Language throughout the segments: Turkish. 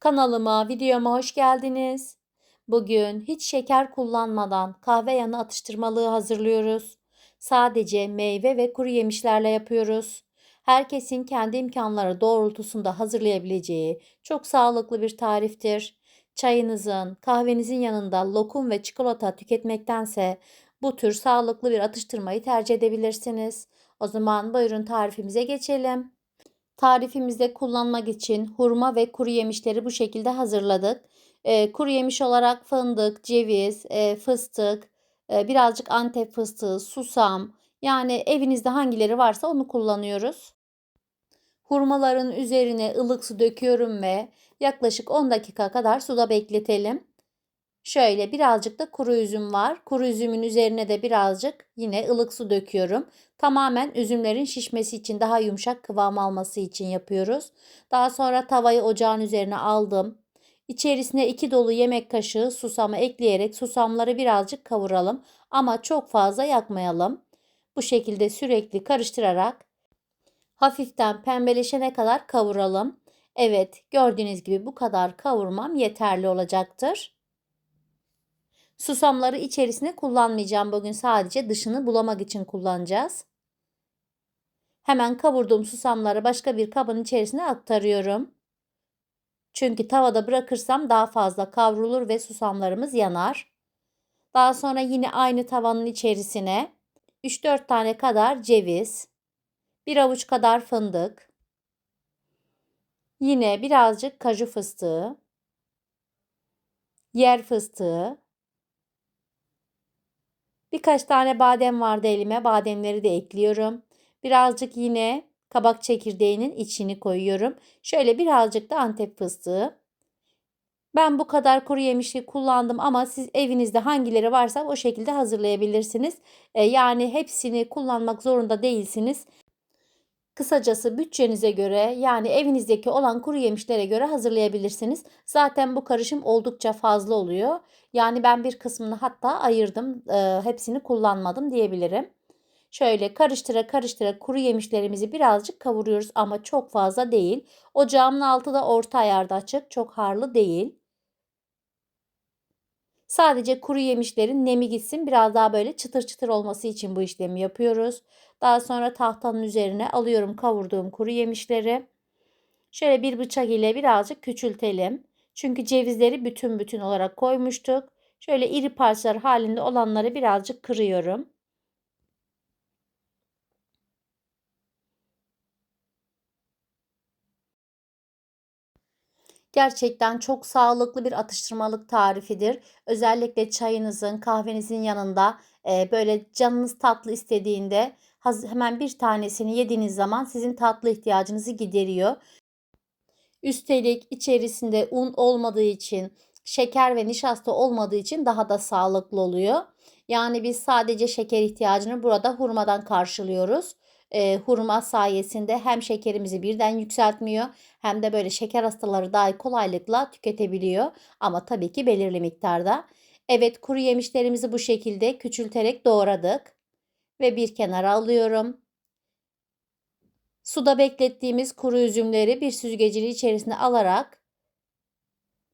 Kanalıma, videoma hoş geldiniz. Bugün hiç şeker kullanmadan kahve yanı atıştırmalığı hazırlıyoruz. Sadece meyve ve kuru yemişlerle yapıyoruz. Herkesin kendi imkanları doğrultusunda hazırlayabileceği çok sağlıklı bir tariftir. Çayınızın, kahvenizin yanında lokum ve çikolata tüketmektense bu tür sağlıklı bir atıştırmayı tercih edebilirsiniz. O zaman buyurun tarifimize geçelim. Tarifimizde kullanmak için hurma ve kuru yemişleri bu şekilde hazırladık. Eee, kuru yemiş olarak fındık, ceviz, eee, fıstık, eee, birazcık Antep fıstığı, susam yani evinizde hangileri varsa onu kullanıyoruz. Hurmaların üzerine ılık su döküyorum ve yaklaşık 10 dakika kadar suda bekletelim. Şöyle birazcık da kuru üzüm var. Kuru üzümün üzerine de birazcık yine ılık su döküyorum. Tamamen üzümlerin şişmesi için daha yumuşak kıvam alması için yapıyoruz. Daha sonra tavayı ocağın üzerine aldım. İçerisine 2 dolu yemek kaşığı susamı ekleyerek susamları birazcık kavuralım ama çok fazla yakmayalım. Bu şekilde sürekli karıştırarak hafiften pembeleşene kadar kavuralım. Evet, gördüğünüz gibi bu kadar kavurmam yeterli olacaktır. Susamları içerisine kullanmayacağım bugün sadece dışını bulamak için kullanacağız. Hemen kavurduğum susamları başka bir kabın içerisine aktarıyorum. Çünkü tavada bırakırsam daha fazla kavrulur ve susamlarımız yanar. Daha sonra yine aynı tavanın içerisine 3-4 tane kadar ceviz, bir avuç kadar fındık, yine birazcık kaju fıstığı, yer fıstığı, birkaç tane badem vardı elime. Bademleri de ekliyorum. Birazcık yine kabak çekirdeğinin içini koyuyorum. Şöyle birazcık da antep fıstığı. Ben bu kadar kuru yemişi kullandım ama siz evinizde hangileri varsa o şekilde hazırlayabilirsiniz. E, yani hepsini kullanmak zorunda değilsiniz. Kısacası bütçenize göre yani evinizdeki olan kuru yemişlere göre hazırlayabilirsiniz. Zaten bu karışım oldukça fazla oluyor. Yani ben bir kısmını hatta ayırdım. E, hepsini kullanmadım diyebilirim. Şöyle karıştıra karıştıra kuru yemişlerimizi birazcık kavuruyoruz ama çok fazla değil. Ocağımın altı da orta ayarda açık. Çok harlı değil. Sadece kuru yemişlerin nemi gitsin biraz daha böyle çıtır çıtır olması için bu işlemi yapıyoruz. Daha sonra tahtanın üzerine alıyorum kavurduğum kuru yemişleri. Şöyle bir bıçak ile birazcık küçültelim. Çünkü cevizleri bütün bütün olarak koymuştuk. Şöyle iri parçalar halinde olanları birazcık kırıyorum. Gerçekten çok sağlıklı bir atıştırmalık tarifidir. Özellikle çayınızın, kahvenizin yanında e, böyle canınız tatlı istediğinde hemen bir tanesini yediğiniz zaman sizin tatlı ihtiyacınızı gideriyor. Üstelik içerisinde un olmadığı için, şeker ve nişasta olmadığı için daha da sağlıklı oluyor. Yani biz sadece şeker ihtiyacını burada hurmadan karşılıyoruz e, hurma sayesinde hem şekerimizi birden yükseltmiyor hem de böyle şeker hastaları dahi kolaylıkla tüketebiliyor. Ama tabii ki belirli miktarda. Evet kuru yemişlerimizi bu şekilde küçülterek doğradık. Ve bir kenara alıyorum. Suda beklettiğimiz kuru üzümleri bir süzgecin içerisine alarak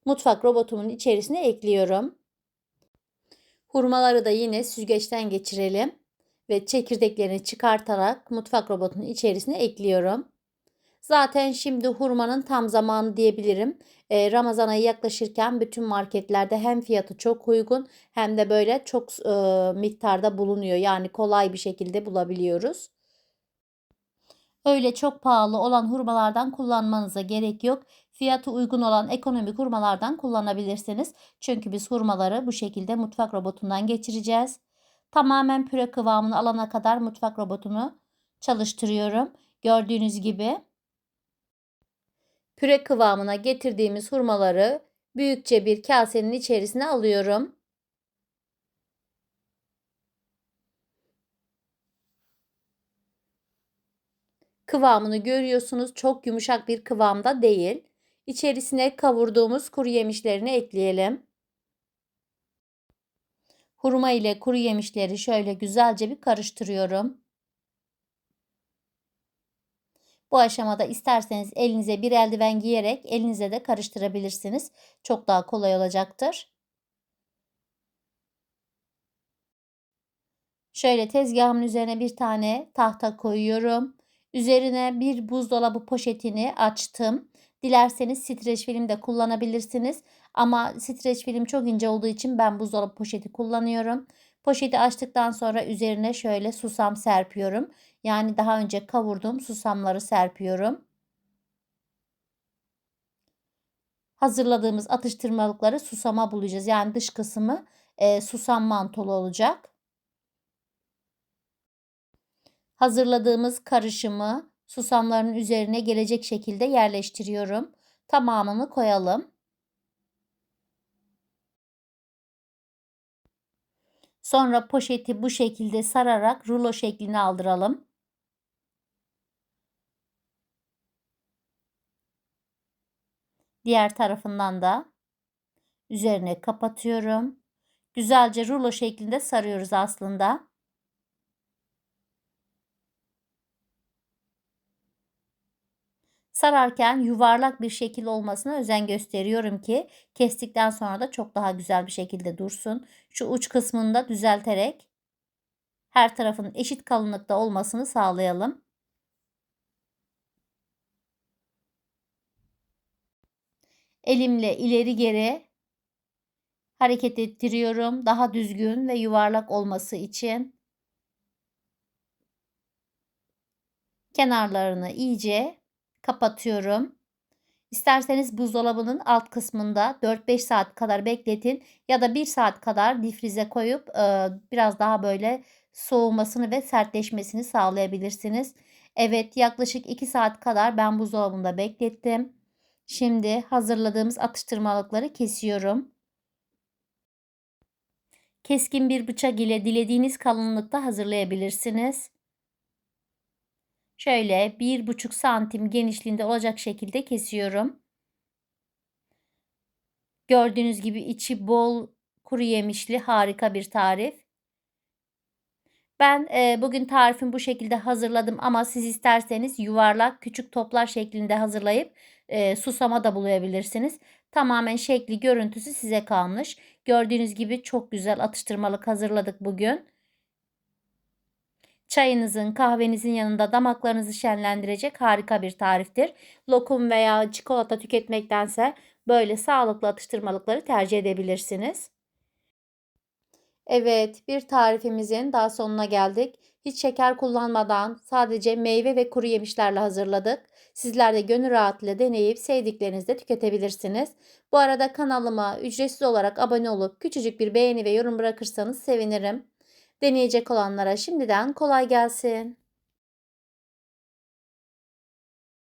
mutfak robotumun içerisine ekliyorum. Hurmaları da yine süzgeçten geçirelim ve çekirdeklerini çıkartarak mutfak robotunun içerisine ekliyorum. Zaten şimdi hurmanın tam zamanı diyebilirim. E, Ramazan ayı yaklaşırken bütün marketlerde hem fiyatı çok uygun hem de böyle çok e, miktarda bulunuyor. Yani kolay bir şekilde bulabiliyoruz. Öyle çok pahalı olan hurmalardan kullanmanıza gerek yok. Fiyatı uygun olan ekonomik hurmalardan kullanabilirsiniz. Çünkü biz hurmaları bu şekilde mutfak robotundan geçireceğiz. Tamamen püre kıvamını alana kadar mutfak robotumu çalıştırıyorum. Gördüğünüz gibi püre kıvamına getirdiğimiz hurmaları büyükçe bir kasenin içerisine alıyorum. Kıvamını görüyorsunuz. Çok yumuşak bir kıvamda değil. İçerisine kavurduğumuz kuru yemişlerini ekleyelim. Hurma ile kuru yemişleri şöyle güzelce bir karıştırıyorum. Bu aşamada isterseniz elinize bir eldiven giyerek elinize de karıştırabilirsiniz. Çok daha kolay olacaktır. Şöyle tezgahımın üzerine bir tane tahta koyuyorum. Üzerine bir buzdolabı poşetini açtım. Dilerseniz streç film de kullanabilirsiniz. Ama streç film çok ince olduğu için ben buzdolabı poşeti kullanıyorum. Poşeti açtıktan sonra üzerine şöyle susam serpiyorum. Yani daha önce kavurduğum susamları serpiyorum. Hazırladığımız atıştırmalıkları susama bulacağız. Yani dış kısmı e, susam mantolu olacak. Hazırladığımız karışımı susamların üzerine gelecek şekilde yerleştiriyorum. Tamamını koyalım. Sonra poşeti bu şekilde sararak rulo şeklini aldıralım. Diğer tarafından da üzerine kapatıyorum. Güzelce rulo şeklinde sarıyoruz aslında. Sararken yuvarlak bir şekil olmasına özen gösteriyorum ki kestikten sonra da çok daha güzel bir şekilde dursun. Şu uç kısmını da düzelterek her tarafın eşit kalınlıkta olmasını sağlayalım. Elimle ileri geri hareket ettiriyorum. Daha düzgün ve yuvarlak olması için. Kenarlarını iyice kapatıyorum. İsterseniz buzdolabının alt kısmında 4-5 saat kadar bekletin ya da 1 saat kadar difrize koyup e, biraz daha böyle soğumasını ve sertleşmesini sağlayabilirsiniz. Evet yaklaşık 2 saat kadar ben buzdolabında beklettim. Şimdi hazırladığımız atıştırmalıkları kesiyorum. Keskin bir bıçak ile dilediğiniz kalınlıkta hazırlayabilirsiniz. Şöyle bir buçuk santim genişliğinde olacak şekilde kesiyorum. Gördüğünüz gibi içi bol kuru yemişli harika bir tarif. Ben e, bugün tarifimi bu şekilde hazırladım ama siz isterseniz yuvarlak küçük toplar şeklinde hazırlayıp e, susama da bulayabilirsiniz. Tamamen şekli görüntüsü size kalmış. Gördüğünüz gibi çok güzel atıştırmalık hazırladık bugün. Çayınızın, kahvenizin yanında damaklarınızı şenlendirecek harika bir tariftir. Lokum veya çikolata tüketmektense böyle sağlıklı atıştırmalıkları tercih edebilirsiniz. Evet, bir tarifimizin daha sonuna geldik. Hiç şeker kullanmadan sadece meyve ve kuru yemişlerle hazırladık. Sizler de gönül rahatlığıyla deneyip sevdiklerinizde tüketebilirsiniz. Bu arada kanalıma ücretsiz olarak abone olup küçücük bir beğeni ve yorum bırakırsanız sevinirim. Deneyecek olanlara şimdiden kolay gelsin.